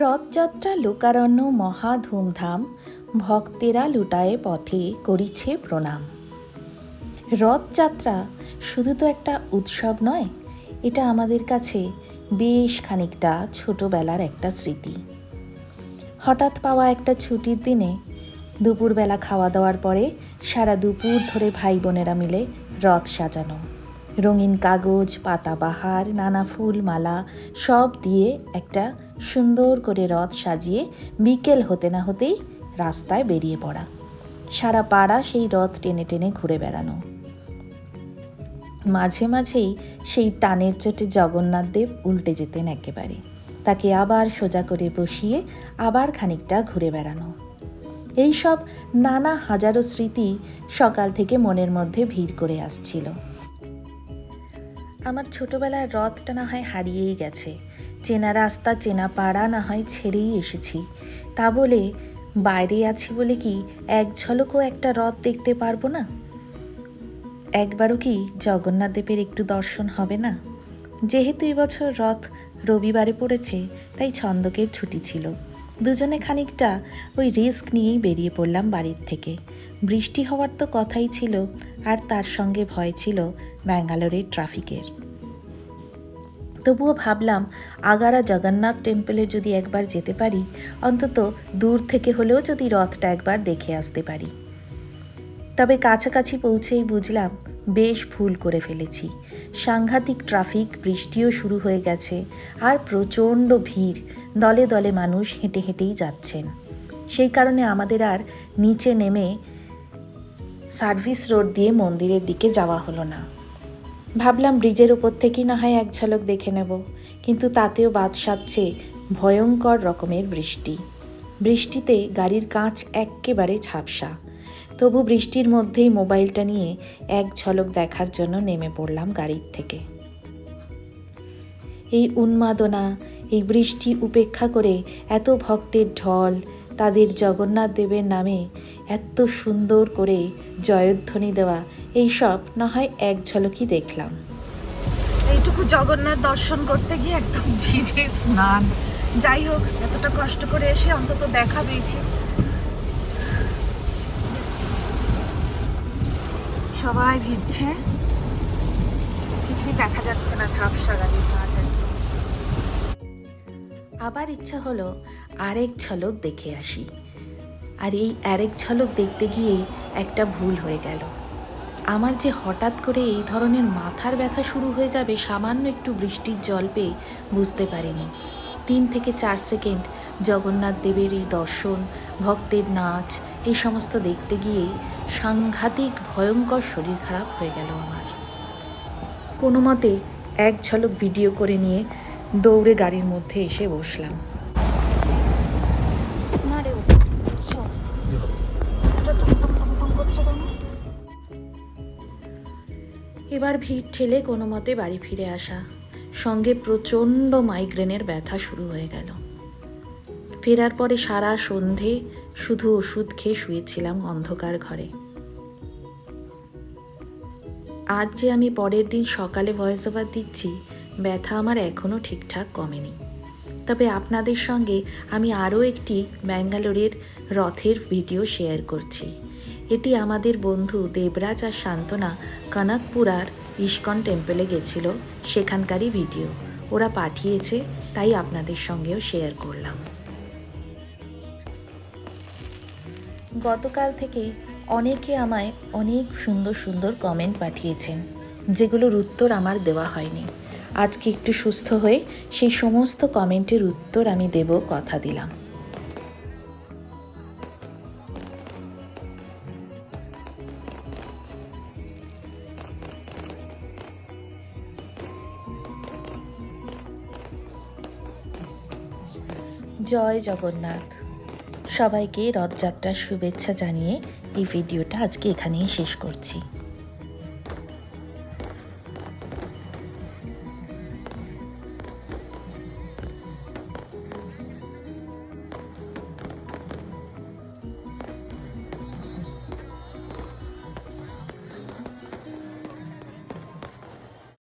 রথযাত্রা লোকারণ্য মহা ধুমধাম, ভক্তেরা লুটায়ে পথে করিছে প্রণাম। রথযাত্রা শুধু তো একটা উৎসব নয়, এটা আমাদের কাছে বেশ খানিকটা ছোটোবেলার একটা স্মৃতি। হঠাৎ পাওয়া একটা ছুটির দিনে দুপুরবেলা খাওয়া দাওয়ার পরে সারা দুপুর ধরে ভাই বোনেরা মিলে রথ সাজানো। রঙিন কাগজ পাতাবাহার নানা ফুল মালা সব দিয়ে একটা সুন্দর করে রথ সাজিয়ে বিকেল হতে না হতেই রাস্তায় বেরিয়ে পড়া। সারা পাড়া সেই রথ টেনে টেনে ঘুরে বেড়ানো। মাঝে মাঝেই সেই টানের চোটে জগন্নাথ দেব উল্টে যেতেন একেবারে। তাকে আবার সোজা করে বসিয়ে আবার খানিকটা ঘুরে বেড়ানো। এইসব নানা হাজারো স্মৃতি সকাল থেকে মনের মধ্যে ভিড় করে আসছিল। আমার ছোটবেলার রথটা না হয় হারিয়েই গেছে। চেনা রাস্তা, চেনা পাড়া না হয় ছেড়েই এসেছি। তা বলে বাইরে আছি বলে কি এক ঝলকও একটা রথ দেখতে পারব না? একবারও কি জগন্নাথ দেবের একটু দর্শন হবে না? যেহেতু এবছর রথ রবিবারে পড়েছে, তাই ছন্দকের ছুটি ছিল। দুজনে খানিকটা ওই রিস্ক নিয়েই বেরিয়ে পড়লাম বাড়ির থেকে। বৃষ্টি হওয়ার তো কথাই ছিল, আর তার সঙ্গে ভয় ছিল ব্যাঙ্গালোরের ট্রাফিকের। তবুও ভাবলাম, আগারা জগন্নাথ টেম্পলে যদি একবার যেতে পারি, অন্তত দূর থেকে হলেও যদি রথটা একবার দেখে আসতে পারি। তবে কাছাকাছি পৌঁছেই বুঝলাম, বেশ ভুল করে ফেলেছি। সাংঘাতিক ট্রাফিক, বৃষ্টিও শুরু হয়ে গেছে, আর প্রচণ্ড ভিড়, দলে দলে মানুষ হেঁটে হেঁটেই যাচ্ছেন। সেই কারণে আমাদের আর নিচে নেমে সার্ভিস রোড দিয়ে মন্দিরের দিকে যাওয়া হলো না। ভাবলাম ব্রিজের উপর থেকেই না হয় এক ঝলক দেখে নেব, কিন্তু তাতেও বাদ সাধছে ভয়ঙ্কর রকমের বৃষ্টি। বৃষ্টিতে গাড়ির কাঁচ এক্কেবারে ঝাপসা। তবু বৃষ্টির মধ্যেই মোবাইলটা নিয়ে এক ঝলক দেখার জন্য নেমে পড়লাম গাড়ির থেকে। এই উন্মাদনা, এই বৃষ্টি উপেক্ষা করে এত ভক্তের ঢল তাদের জগন্নাথ দেবের নামে এত সুন্দর করে জয়ধ্বনি দেওয়া এইসব না হয় এক ঝলকই দেখলাম। এইটুকু জগন্নাথ দর্শন করতে গিয়ে একদম ভিজে স্নান। যাই হোক, এতটা কষ্ট করে এসে অন্তত দেখা পেয়েছি। সবাই ভিজছে। কিছুই দেখা যাচ্ছে না ঝাপসা একদম। আবার ইচ্ছা হলো আরেক ঝলক দেখে আসি। আর এই আরেক ঝলক দেখতে গিয়েই একটা ভুল হয়ে গেল। আমার যে হঠাৎ করে এই ধরনের মাথার ব্যথা শুরু হয়ে যাবে সামান্য একটু বৃষ্টির জল পেয়ে বুঝতে পারিনি। তিন থেকে চার সেকেন্ড জগন্নাথ দেবের এই দর্শন, ভক্তের নাচ, এই সমস্ত দেখতে গিয়ে সাংঘাতিক ভয়ঙ্কর শরীর খারাপ হয়ে গেল আমার। কোনো মতে এক ঝলক ভিডিও করে নিয়ে দৌড়ে গাড়ির মধ্যে এসে বসলাম? এবার ভিড় ঠেলে কোনো মতে বাড়ি ফিরে আসা। সঙ্গে প্রচণ্ড মাইগ্রেনের ব্যথা শুরু হয়ে গেল। ফেরার পরে সারা সন্ধে শুধু ওষুধ খেয়ে শুয়েছিলাম অন্ধকার ঘরে। আজ যে আমি পরের দিন সকালে ভয়েস ওভার দিচ্ছি ব্যথা আমার এখনও ঠিকঠাক কমেনি। তবে আপনাদের সঙ্গে আমি আরও একটি ব্যাঙ্গালোরের রথের ভিডিও শেয়ার করছি। এটি আমাদের বন্ধু দেবরাজ আর শান্তনা কনকপুরার ইস্কন টেম্পলে গেছিল সেখানকারই ভিডিও। ওরা পাঠিয়েছে, তাই আপনাদের সঙ্গেও শেয়ার করলাম। গতকাল থেকে অনেকে আমায় অনেক সুন্দর সুন্দর কমেন্ট পাঠিয়েছেন, যেগুলোর উত্তর আমার দেওয়া হয়নি। আজকে একটু সুস্থ হয়ে সেই সমস্ত কমেন্টের উত্তর আমি দেব, কথা দিলাম। জয় জগন্নাথ। সবাইকে রথযাত্রার শুভেচ্ছা জানিয়ে এই ভিডিওটা আজকে এখানেই শেষ করছি।